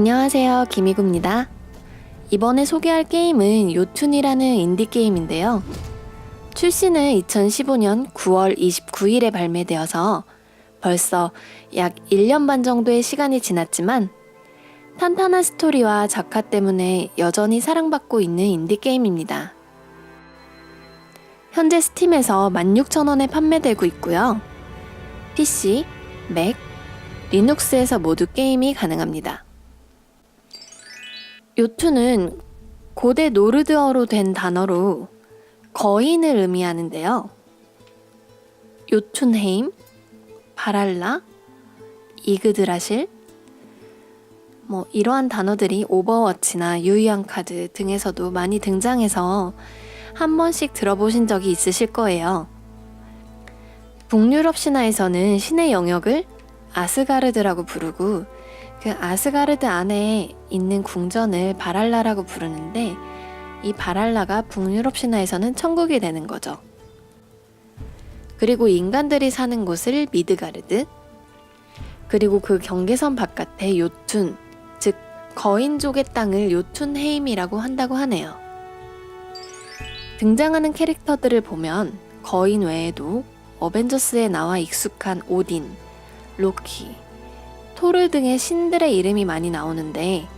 안녕하세요. 김희구입니다. 이번에 소개할 게임은 요툰이라는 인디게임인데요. 출시는 2015년 9월 29일에 발매되어서 벌써 약 1년 반 정도의 시간이 지났지만 탄탄한 스토리와 작화 때문에 여전히 사랑받고 있는 인디게임입니다. 현재 스팀에서 16,000원에 판매되고 있고요. PC, 맥, 리눅스에서 모두 게임이 가능합니다. 요투는 고대 노르드어로 된 단어로 거인을 의미하는데요. 요툰헤임, 바랄라, 이그드라실, 뭐 이러한 단어들이 오버워치나 유희왕 카드 등에서도 많이 등장해서 한 번씩 들어보신 적이 있으실 거예요. 북유럽 신화에서는 신의 영역을 아스가르드라고 부르고 그 아스가르드 안에 있는 궁전을 바랄라라고 부르는데 이 바랄라가 북유럽 신화에서는 천국이 되는 거죠. 그리고 인간들이 사는 곳을 미드가르드 그리고 그 경계선 바깥에 요툰 즉 거인족의 땅을 요툰헤임이라고 한다고 하네요. 등장하는 캐릭터들을 보면 거인 외에도 어벤져스에 나와 익숙한 오딘, 로키, 토르 등의 신들의 이름이 많이 나오는데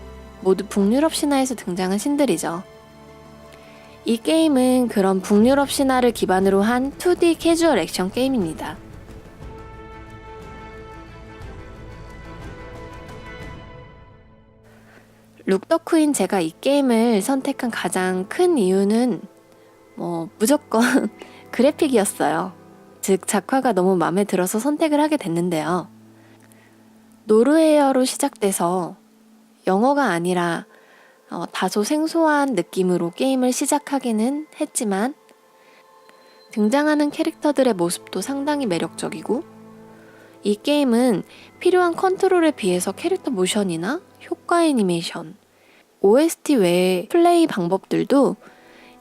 모두 북유럽 신화에서 등장한 신들이죠. 이 게임은 그런 북유럽 신화를 기반으로 한 2D 캐주얼 액션 게임입니다. 룩더크인 제가 이 게임을 선택한 가장 큰 이유는 뭐 무조건 그래픽이었어요. 즉 작화가 너무 마음에 들어서 선택을 하게 됐는데요. 노르웨어로 시작돼서 영어가 아니라 어, 다소 생소한 느낌으로 게임을 시작하기는 했지만 등장하는 캐릭터들의 모습도 상당히 매력적이고 이 게임은 필요한 컨트롤에 비해서 캐릭터 모션이나 효과 애니메이션, OST 외의 플레이 방법들도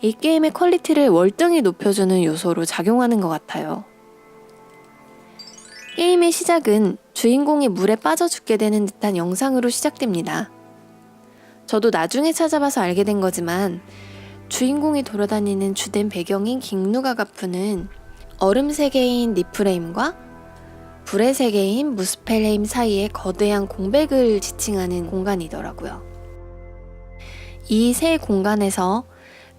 이 게임의 퀄리티를 월등히 높여주는 요소로 작용하는 것 같아요. 게임의 시작은 주인공이 물에 빠져 죽게 되는 듯한 영상으로 시작됩니다. 저도 나중에 찾아봐서 알게 된 거지만 주인공이 돌아다니는 주된 배경인 킹누가가프는 얼음 세계인 니프레임과 불의 세계인 무스펠레임 사이에 거대한 공백을 지칭하는 공간이더라고요. 이 세 공간에서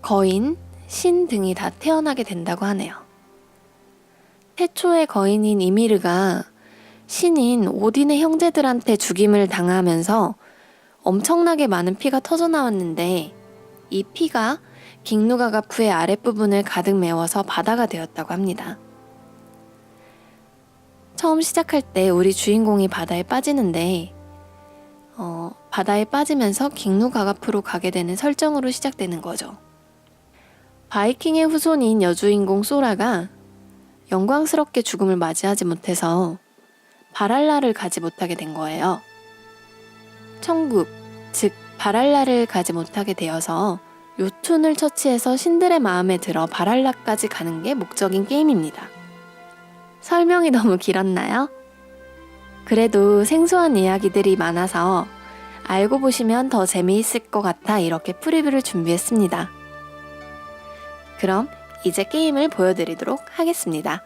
거인, 신 등이 다 태어나게 된다고 하네요. 태초의 거인인 이미르가 신인 오딘의 형제들한테 죽임을 당하면서 엄청나게 많은 피가 터져 나왔는데 이 피가 깅누가가프의 아랫부분을 가득 메워서 바다가 되었다고 합니다. 처음 시작할 때 우리 주인공이 바다에 빠지는데 어, 바다에 빠지면서 깅누가가프로 가게 되는 설정으로 시작되는 거죠. 바이킹의 후손인 여주인공 소라가 영광스럽게 죽음을 맞이하지 못해서 바랄라를 가지 못하게 된 거예요. 천국, 즉 바랄라를 가지 못하게 되어서 요툰을 처치해서 신들의 마음에 들어 바랄라까지 가는 게 목적인 게임입니다. 설명이 너무 길었나요? 그래도 생소한 이야기들이 많아서 알고 보시면 더 재미있을 것 같아 이렇게 프리뷰를 준비했습니다. 그럼 이제 게임을 보여드리도록 하겠습니다.